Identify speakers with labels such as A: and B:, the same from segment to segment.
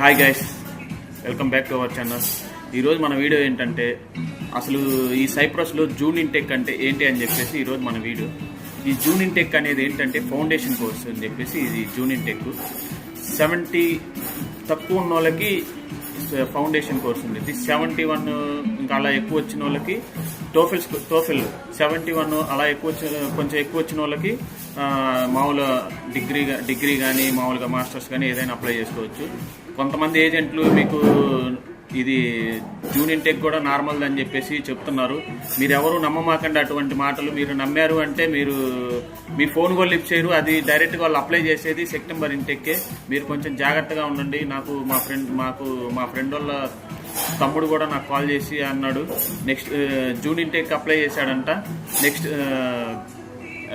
A: Hi guys welcome back to our channel ఈరోజు మన video ఏంటంటే అసలు ఈ సైప్రస్లో జూన్ ఇంటెక్ అంటే ఏంటి అని చెప్పేసి ఈరోజు మన వీడియో. ఈ జూన్ ఇంటెక్ అనేది ఏంటంటే ఫౌండేషన్ కోర్స్ అని చెప్పేసి ఇది జూన్ ఇంటెక్ సెవెంటీ తక్కువ ఉన్న వాళ్ళకి ఫౌండేషన్ కోర్స్ ఉంది సెవెంటీ వన్ ఇంకా అలా ఎక్కువ వచ్చిన వాళ్ళకి టోఫిల్స్ టోఫిల్ సెవెంటీ వన్ అలా ఎక్కువ కొంచెం ఎక్కువ వచ్చిన వాళ్ళకి మామూలు డిగ్రీ డిగ్రీ కానీ మామూలుగా మాస్టర్స్ కానీ ఏదైనా అప్లై చేసుకోవచ్చు. కొంతమంది ఏజెంట్లు మీకు ఇది జూన్ ఇంటెక్ కూడా నార్మల్ అని చెప్పేసి చెప్తున్నారు. మీరు ఎవరు నమ్మమాకండి అటువంటి మాటలు. మీరు నమ్మారు అంటే మీరు మీ ఫోన్ కూడా లిఫ్ట్ చేయరు. అది డైరెక్ట్గా వాళ్ళు అప్లై చేసేది సెప్టెంబర్ ఇంటెక్కే మీరు కొంచెం జాగ్రత్తగా ఉండండి. నాకు మా ఫ్రెండ్ మాకు మా ఫ్రెండ్ వాళ్ళ తమ్ముడు కూడా నాకు కాల్ చేసి అన్నాడు. Next uh, June intake apply చేశాడంట. నెక్స్ట్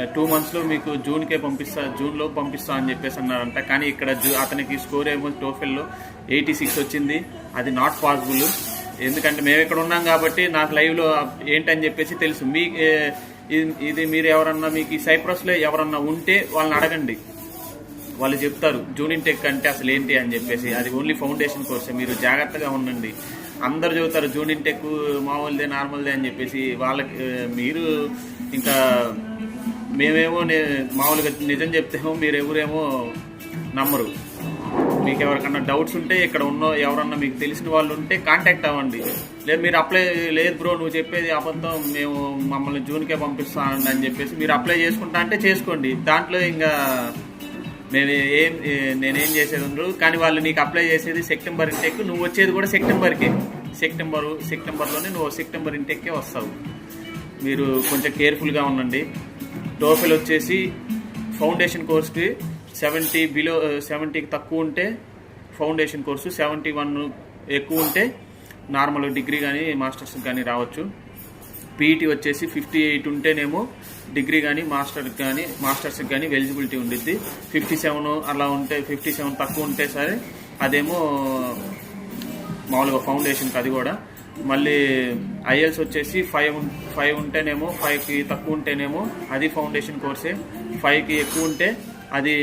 A: టూ మంత్స్లో మీకు జూన్కే పంపిస్తా జూన్లో పంపిస్తా అని చెప్పేసి అన్నారంట. కానీ ఇక్కడ జూ అతనికి స్కోర్ ఏమో టోఫెల్లో ఎయిటీ సిక్స్ వచ్చింది. అది నాట్ పాసిబుల్ ఎందుకంటే మేము ఇక్కడ ఉన్నాం కాబట్టి నాకు లైవ్లో ఏంటని చెప్పేసి తెలుసు. మీ ఇది- ఇది మీరు ఎవరన్నా మీకు ఈ సైప్రస్లో ఎవరన్నా ఉంటే వాళ్ళని అడగండి. వాళ్ళు చెప్తారు జూనియర్ టెక్ అంటే అసలు ఏంటి? అని చెప్పేసి. అది ఓన్లీ ఫౌండేషన్ కోర్సే మీరు జాగ్రత్తగా ఉండండి. అందరు చెబుతారు జూనియర్ టెక్ మామూలుదే నార్మల్దే అని చెప్పేసి. వాళ్ళకి మీరు ఇంకా మేమేమో మామూలుగా నిజం చెప్తేమో మీరు ఎవరేమో నమ్మరు. మీకు ఎవరికన్నా డౌట్స్ ఉంటే ఇక్కడ ఉన్న ఎవరన్నా మీకు తెలిసిన వాళ్ళు ఉంటే కాంటాక్ట్ అవ్వండి. లేదు మీరు అప్లై లేదు బ్రో నువ్వు చెప్పేది అబద్ధం మేము మమ్మల్ని జూన్కే పంపిస్తాను అని చెప్పేసి మీరు అప్లై చేసుకుంటా అంటే చేసుకోండి. దాంట్లో ఇంకా నేను ఏం నేనేం చేసేది ఉండదు. కానీ వాళ్ళు నీకు అప్లై చేసేది సెప్టెంబర్ ఇంటెక్ నువ్వు వచ్చేది కూడా సెప్టెంబర్కే. సెప్టెంబరు సెప్టెంబర్లోనే నువ్వు సెప్టెంబర్ ఇంటెక్కే వస్తావు. మీరు కొంచెం కేర్ఫుల్గా ఉండండి. టోఫెల్ వచ్చేసి ఫౌండేషన్ కోర్స్కి సెవెంటీ బిలో సెవెంటీకి తక్కువ ఉంటే ఫౌండేషన్ కోర్సు సెవెంటీ వన్ ఎక్కువ ఉంటే నార్మల్ డిగ్రీ కానీ మాస్టర్స్ కానీ రావచ్చు. పీఈటీ వచ్చేసి ఫిఫ్టీ ఎయిట్ ఉంటేనేమో డిగ్రీ కానీ మాస్టర్ కానీ మాస్టర్స్కి కానీ ఎలిజిబిలిటీ ఉండిద్ది. ఫిఫ్టీ సెవెన్ అలా ఉంటే ఫిఫ్టీ సెవెన్ తక్కువ ఉంటే సరే అదేమో మామూలుగా ఫౌండేషన్కి అది కూడా మళ్ళీ ఐఎల్స్ వచ్చేసి ఫైవ్ ఫైవ్ ఉంటేనేమో ఫైవ్కి తక్కువ ఉంటేనేమో అది ఫౌండేషన్ కోర్సే. ఫైవ్కి ఎక్కువ ఉంటే అది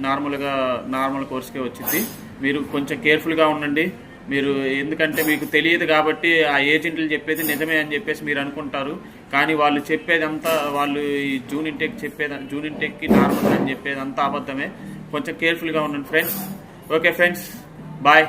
A: నార్మల్గా నార్మల్ కోర్స్కే వచ్చింది మీరు కొంచెం కేర్ఫుల్గా ఉండండి. మీరు ఎందుకంటే మీకు తెలియదు కాబట్టి ఆ ఏజెంట్లు చెప్పేది నిజమే అని చెప్పేసి మీరు అనుకుంటారు. కానీ వాళ్ళు చెప్పేదంతా వాళ్ళు ఈ జూన్ ఇంటెక్ చెప్పేది జూన్ ఇంటెక్కి నార్మల్ అని చెప్పేది అంతా అబద్ధమే. కొంచెం కేర్ఫుల్గా ఉండండి ఫ్రెండ్స్. Okay friends. బాయ్.